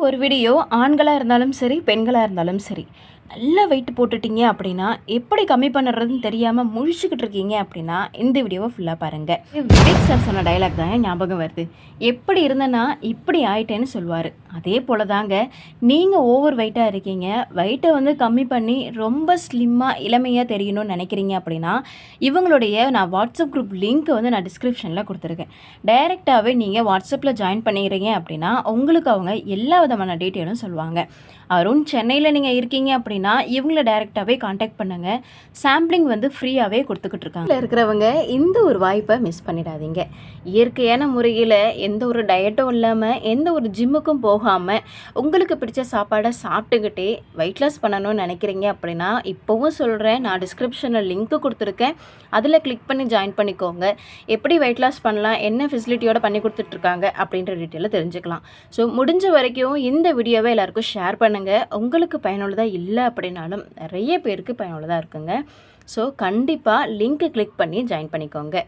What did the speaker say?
ஒரு வீடியோ ஆண்களாக இருந்தாலும் சரி பெண்களாக இருந்தாலும் சரி. நல்லா வெயிட் போட்டுட்டீங்க அப்படின்னா எப்படி கம்மி பண்ணுறதுன்னு தெரியாமல் முழிச்சுக்கிட்டு இருக்கீங்க அப்படின்னா இந்த வீடியோவை ஃபுல்லாக பாருங்கள் விவேக் சார் சொன்ன டைலாக் தான் ஞாபகம் வருது. எப்படி இருந்தேன்னா இப்படி ஆயிட்டேன்னு சொல்லுவார். அதே போல் தாங்க நீங்கள் ஓவர் வெயிட்டாக இருக்கீங்க. வெயிட்டை வந்து கம்மி பண்ணி ரொம்ப ஸ்லிம்மாக இளமையாக தெரியணும்னு நினைக்கிறீங்க அப்படின்னா இவங்களுடைய நான் வாட்ஸ்அப் குரூப் லிங்க் வந்து நான் டிஸ்கிரிப்ஷனில் கொடுத்துருக்கேன். டைரெக்டாகவே நீங்கள் வாட்ஸ்அப்பில் ஜாயின் பண்ணிக்கிறீங்க அப்படின்னா உங்களுக்கு அவங்க எல்லா விதமான டீட்டெயிலும் சொல்லுவாங்க. அருண் சென்னையில் நீங்கள் இருக்கீங்க அப்படின்னா இவங்கள டைரெக்டாகவே காண்டாக்ட் பண்ணுங்கள் சாம்பிளிங் வந்து ஃப்ரீயாகவே கொடுத்துக்கிட்டு இருக்காங்க. இருக்கிறவங்க இந்த ஒரு வாய்ப்பை மிஸ் பண்ணிடாதீங்க. இயற்கையான முறையில் எந்த ஒரு டயட்டும் இல்லாமல் எந்த ஒரு ஜிம்முக்கும் போகாமல் உங்களுக்கு பிடிச்ச சாப்பாடை சாப்பிட்டுக்கிட்டே வெயிட் லாஸ் பண்ணணும்னு நினைக்கிறீங்க அப்படின்னா இப்போவும் சொல்கிறேன் நான் டிஸ்கிரிப்ஷனில் லிங்க்கு கொடுத்துருக்கேன். அதில் கிளிக் பண்ணி ஜாயின் பண்ணிக்கோங்க. எப்படி வெயிட் லாஸ் பண்ணலாம் என்ன ஃபெசிலிட்டியோட பண்ணி கொடுத்துட்ருக்காங்க அப்படின்ற டீட்டெயிலில் தெரிஞ்சுக்கலாம். ஸோ முடிஞ்ச வரைக்கும் இந்த வீடியோவை எல்லாருக்கும் ஷேர் பண்ணுங்கள் உங்களுக்கு பயனுள்ளதாக இல்லை அப்படின்னாலும் நிறைய பேருக்கு பயனுள்ளதாக இருக்குங்க. ஸோ கண்டிப்பாக லிங்க்கு கிளிக் பண்ணி ஜாயின் பண்ணிக்கோங்க.